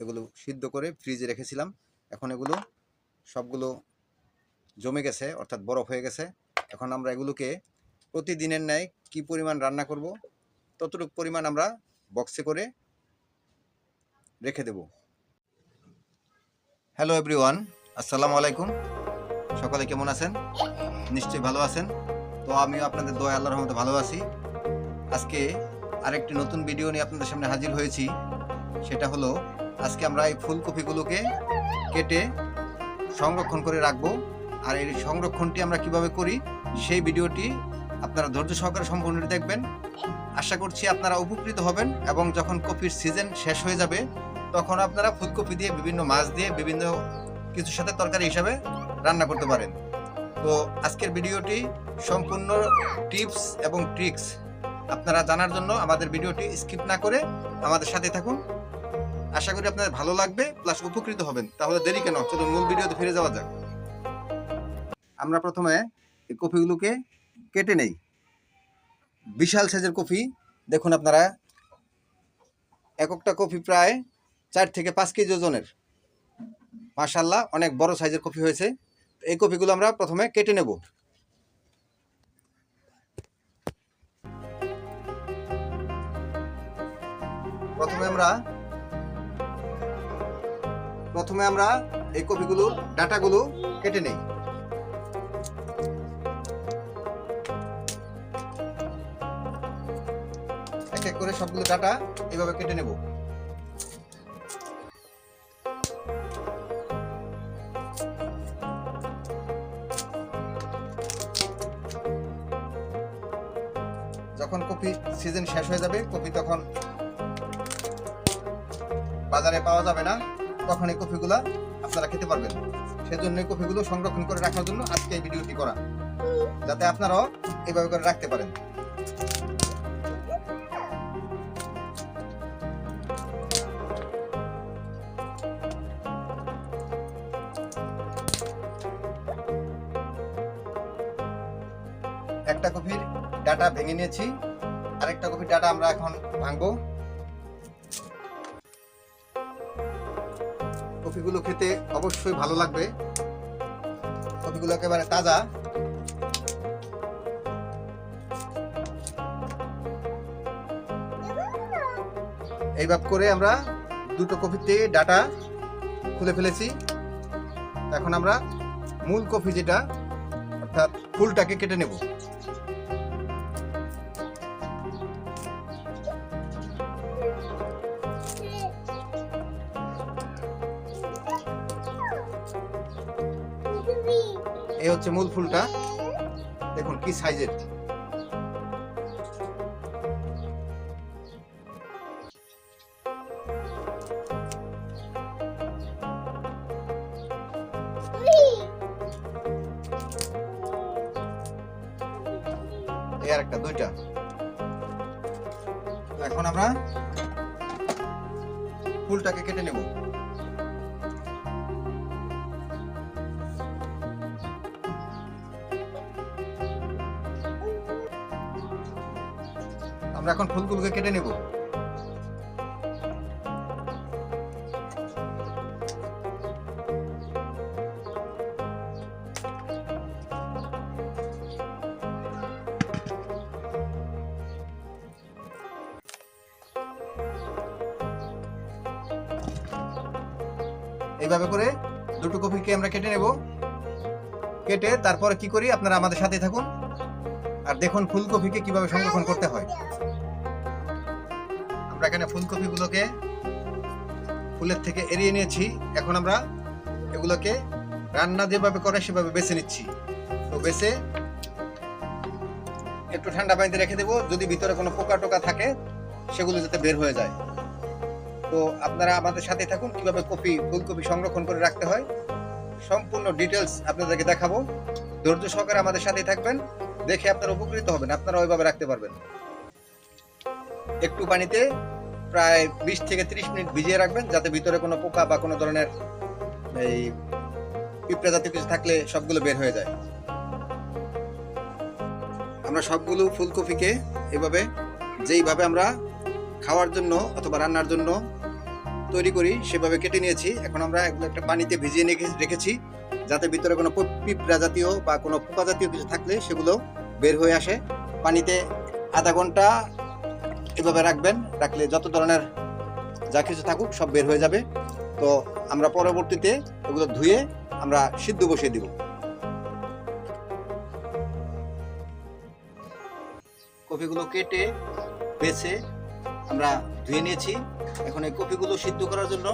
এগুলো সিদ্ধ করে ফ্রিজে রেখেছিলাম। এখন এগুলো সবগুলো জমে গেছে, অর্থাৎ বরফ হয়ে গেছে। এখন আমরা এগুলোকে প্রতিদিনের ন্যায় কি পরিমাণ রান্না করব, ততটুকু পরিমাণ আমরা বক্সে করে রেখে দেব। হ্যালো এভরিওয়ান, আসসালামু আলাইকুম। সকলে কেমন আছেন? নিশ্চয়ই ভালো আছেন। তো আমিও আপনাদের দয়া আল্লাহর রহমতে ভালো আছি। আজকে আরেকটি নতুন ভিডিও নিয়ে আপনাদের সামনে হাজির হয়েছি। সেটা হলো আজকে আমরা এই ফুলকপিগুলোকে কেটে সংরক্ষণ করে রাখব। আর এই সংরক্ষণটি আমরা কীভাবে করি, সেই ভিডিওটি আপনারা ধৈর্য সহকারে সম্পূর্ণ দেখবেন। আশা করছি আপনারা উপকৃত হবেন এবং যখন কপির সিজন শেষ হয়ে যাবে, তখন আপনারা ফুলকপি দিয়ে বিভিন্ন মাছ দিয়ে বিভিন্ন কিছুর সাথে তরকারি হিসাবে রান্না করতে পারেন। তো আজকের ভিডিওটি সম্পূর্ণ টিপস এবং ট্রিক্স আপনারা জানার জন্য আমাদের ভিডিওটি স্কিপ না করে আমাদের সাথে থাকুন। আশা করি আপনাদের ভালো লাগবে প্লাস উপকৃত হবেন। তাহলে দেরি কেন? চলুন, মূল ভিডিওতে ফিরে যাওয়া যাক। আমরা প্রথমে এই কপিগুলোকে কেটে নেই। বিশাল সাইজের কপি। দেখুন আপনারা এক একটা কপি প্রায় চার থেকে পাঁচ কেজি ওজনের। মাশাল্লাহ অনেক বড় সাইজের কপি হয়েছে। এই কপিগুলো আমরা প্রথমে কেটে নেব। প্রথমে আমরা প্রথমে আমরা এই কপিগুলো, ডাটাগুলো কেটে নেই। এক এক করে সবগুলো ডাটা এভাবে কেটে নেব। যখন কপি সিজন শেষ হয়ে যাবে, কপি তখন বাজারে পাওয়া যাবে না। তখন এই কফিগুলো আপনারা খেতে পারবেন। সেজন্য এই কপিগুলো সংরক্ষণ করে রাখার জন্য আজকে এই ভিডিওটি করা। যাতে আপনারাও এইভাবে করে রাখতে পারেন। একটা কপির ডাটা ভেঙে নিয়েছি। আরেকটা কপির ডাটা আমরা এখন ভাঙবো। কফিগুলো খেতে অবশ্যই ভালো লাগবে। কফিগুলো একেবারে তাজা। এইভাবে করে আমরা দুটো কফিতে ডাটা খুলে ফেলেছি। এখন আমরা মূল কফি যেটা, অর্থাৎ ফুলটাকে কেটে নেব। হচ্ছে মূল ফুলটা। দেখুন কি সাইজের। একটা দুইটা। এখন আমরা ফুলটাকে কেটে নেব। আমরা এখন ফুলগুলোকে কেটে নেব। এইভাবে করে দুটো কপিকে আমরা কেটে নেব। কেটে তারপরে কি করি? আপনারা আমাদের সাথে থাকুন। আর দেখুন ফুলকপিকে কীভাবে সংরক্ষণ করতে হয়। আমরা এখানে ফুলকপিগুলোকে ফুলের থেকে এড়িয়ে নিয়েছি। এখন আমরা এগুলোকে রান্না যেভাবে করে সেভাবে বেছে নিচ্ছি। তো বেছে একটু ঠান্ডা পানিতে রেখে দেবো। যদি ভিতরে কোনো পোকা টোকা থাকে, সেগুলো যাতে বের হয়ে যায়। তো আপনারা আমাদের সাথে থাকুন। কীভাবে কপি, ফুলকপি সংরক্ষণ করে রাখতে হয়, সম্পূর্ণ ডিটেলস আপনাদেরকে দেখাবো। ধৈর্য সহকারে আমাদের সাথে থাকবেন। দেখে আপনারা উপকৃত হবেন। আপনারা ওইভাবে রাখতে পারবেন। একটু পানিতে প্রায় বিশ থেকে ত্রিশ মিনিট ভিজিয়ে রাখবেন, যাতে ভিতরে কোনো পোকা বা কোনো ধরনের এই পিঁপড়া জাতীয় কিছু থাকলে সবগুলো বের হয়ে যায়। আমরা সবগুলো ফুলকপিকে এভাবে, যেইভাবে আমরা খাওয়ার জন্য অথবা রান্নার জন্য তৈরি করি, সেভাবে কেটে নিয়েছি। এখন আমরা এগুলো একটা পানিতে ভিজিয়ে রেখে- রেখেছি, যাতে ভিতরে কোনো পিঁপড়া জাতীয় বা কোনো পোকা জাতীয় কিছু থাকলে সেগুলো বের হয়ে আসে। পানিতে আধা ঘণ্টা এভাবে রাখবেন, রাখলে যত ধরনের যা কিছু থাকুক সব বের হয়ে যাবে। তো আমরা পরবর্তীতে এগুলো ধুয়ে আমরা সিদ্ধ বসিয়ে দিব। কপিগুলো কেটে, বেছে আমরা ধুয়ে নিয়েছি। এখন এই কপিগুলো সিদ্ধ করার জন্য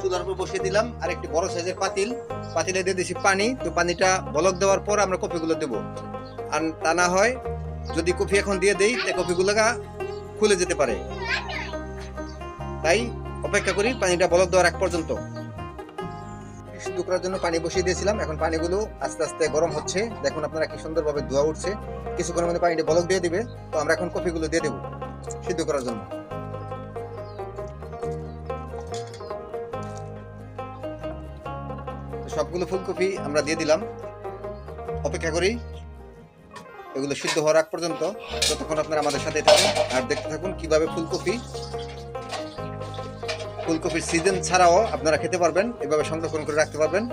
চুলার উপর বসিয়ে দিলাম। আর একটি বড় সাইজের পাতিল। পাতিলে দিয়ে দিয়েছি পানি। তো পানিটা বলক দেওয়ার পর আমরা কপিগুলো দেব। আর তা না হয় যদি কপি এখন দিয়ে দেই কপিগুলো খুলে যেতে পারে। তাই অপেক্ষা করি পানিটা বলক দেওয়ার এক পর্যন্ত। সিদ্ধ করার জন্য পানি বসিয়ে দিয়েছিলাম। এখন পানিগুলো আস্তে আস্তে গরম হচ্ছে। দেখুন আপনারা কি সুন্দরভাবে ধোয়া উঠছে। কিছুক্ষণের মধ্যে পানিটা বলক দিয়ে দিবে। তো আমরা এখন কফিগুলো দিয়ে দেবো সিদ্ধ করার জন্য। সবগুলো ফুলকপি আমরা দিয়ে দিলাম। অপেক্ষা করি এগুলো সিদ্ধ হওয়ার আগ পর্যন্ত ততক্ষণ আপনারা আমাদের সাথে থাকুন আর দেখতে থাকুন কীভাবে ফুলকপি, ফুলকপির সিজন ছাড়াও আপনারা খেতে পারবেন, এভাবে সংরক্ষণ করে রাখতে পারবেন।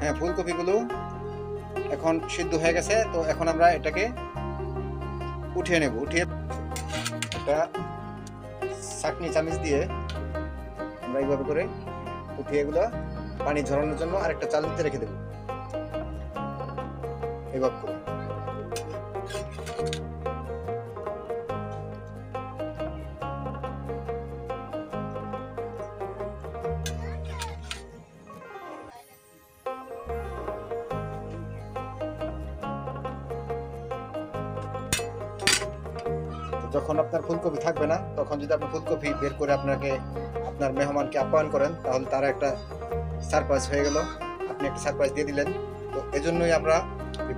হ্যাঁ ফুলকপিগুলো এখন সিদ্ধ হয়ে গেছে, তো এখন আমরা এটাকে উঠিয়ে নেব, উঠিয়ে এটা চাটনি চামিচ দিয়ে আমরা এইভাবে করে উঠিয়ে এগুলো পানি ঝরানোর জন্য আরেকটা চাল দিতে রেখে দেবো। এইভাবে করে। যখন আপনার ফুলকপি থাকবে না, তখন যদি আপনি ফুলকপি বের করে আপনাকে, আপনার মেহমানকে আপ্যায়ন করেন, তাহলে তারা একটা সারপ্রাইজ হয়ে গেল। আপনি একটা সারপ্রাইজ দিয়ে দিলেন। তো এজন্যই আমরা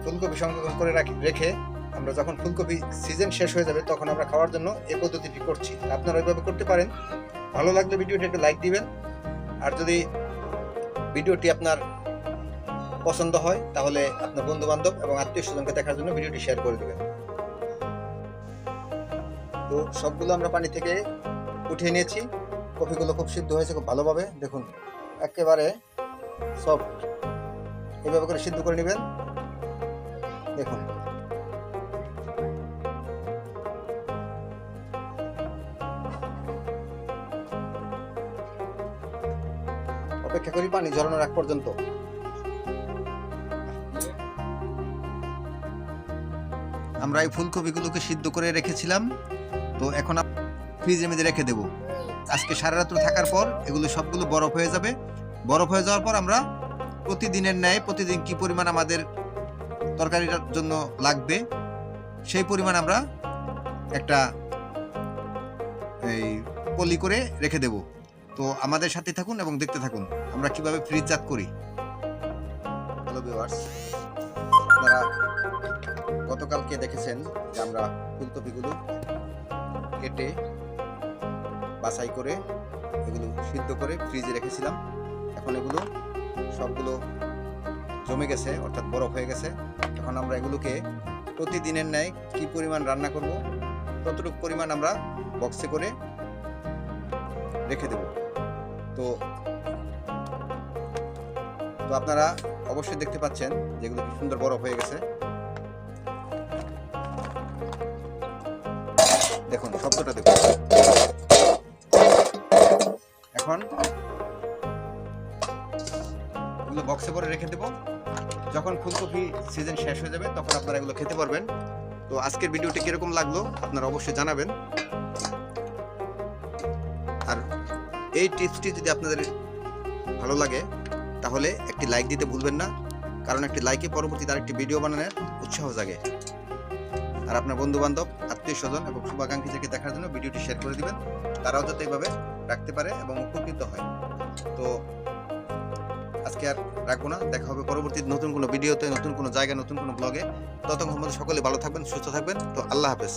ফুলকপি সংরক্ষণ করে রাখি, রেখে আমরা যখন ফুলকপি সিজন শেষ হয়ে যাবে, তখন আমরা খাওয়ার জন্য এই পদ্ধতিটি করছি। আপনারা ওইভাবে করতে পারেন। ভালো লাগলে ভিডিওটি একটু লাইক দিবেন। আর যদি ভিডিওটি আপনার পছন্দ হয়, তাহলে আপনার বন্ধু বান্ধব এবং আত্মীয় স্বজনকে দেখার জন্য ভিডিওটি শেয়ার করে দেবেন। তো সবগুলো আমরা পানি থেকে উঠিয়ে নিয়েছি। কফিগুলো খুব সিদ্ধ হয়েছে খুব ভালোভাবে। দেখুন একেবারে সফট এভাবে করে সিদ্ধ করে নেবেন। দেখুন। অপেক্ষা করি পানি ঝরানোর আগ পর্যন্ত। আমরা এই ফুলকপিগুলোকে সিদ্ধ করে রেখেছিলাম। তো এখন ফ্রিজের মধ্যে রেখে দেব। আজকে সারা রাত্র থাকার পর এগুলো সবগুলো বরফ হয়ে যাবে। বরফ হয়ে যাওয়ার পর আমরা প্রতিদিনের ন্যায়, প্রতিদিন কি পরিমাণ আমাদের তরকারিটার জন্য লাগবে, সেই পরিমাণ আমরা একটা এই পলি করে রেখে দেব। তো আমাদের সাথে থাকুন এবং দেখতে থাকুন আমরা কীভাবে ফ্রিজ জাত করি। হ্যালো ভিউয়ার্স আপনারা গতকালকে দেখেছেন যে আমরা ফুলকপিগুলো কেটে, বাছাই করে, এগুলো সিদ্ধ করে ফ্রিজে রেখেছিলাম। এখন এগুলো সবগুলো জমে গেছে, অর্থাৎ বরফ হয়ে গেছে। এখন আমরা এগুলোকে প্রতিদিনের ন্যায় কি পরিমাণ রান্না করব, ততটুকু পরিমাণ আমরা বক্সে করে রেখে দেব। তো তো আপনারা অবশ্যই দেখতে পাচ্ছেন যেগুলো সুন্দর বরফ হয়ে গেছে। দেখুন, শব্দটা দেখুন। এখন এগুলো বক্সে করে রেখে দেব। যখন ফুলকপি সিজন শেষ হয়ে যাবে, তখন আপনারা এগুলো খেতে পারবেন। তো আজকের ভিডিওটি কীরকম লাগল, আপনারা অবশ্যই জানাবেন। আর এই টিপসটি যদি আপনাদের ভালো লাগে, তাহলে একটি লাইক দিতে ভুলবেন না। কারণ একটি লাইকে পরবর্তীতে আরেকটি ভিডিও বানানোর উৎসাহ জাগে। আর আপনার বন্ধু বান্ধব আত্মীয় স্বজন এবং শুভাকাঙ্ক্ষীদেরকে দেখার জন্য ভিডিওটি শেয়ার করে দিবেন। তারাও যাতে এইভাবে রাখতে পারে এবং উপকৃত হয়। তো আজকে আর রাখব না। দেখা হবে পরবর্তী নতুন কোনো ভিডিওতে, নতুন কোনো জায়গায়, নতুন কোনো ব্লগে ততক্ষণ সকলে ভালো থাকবেন, সুস্থ থাকবেন। তো আল্লাহ হাফেজ।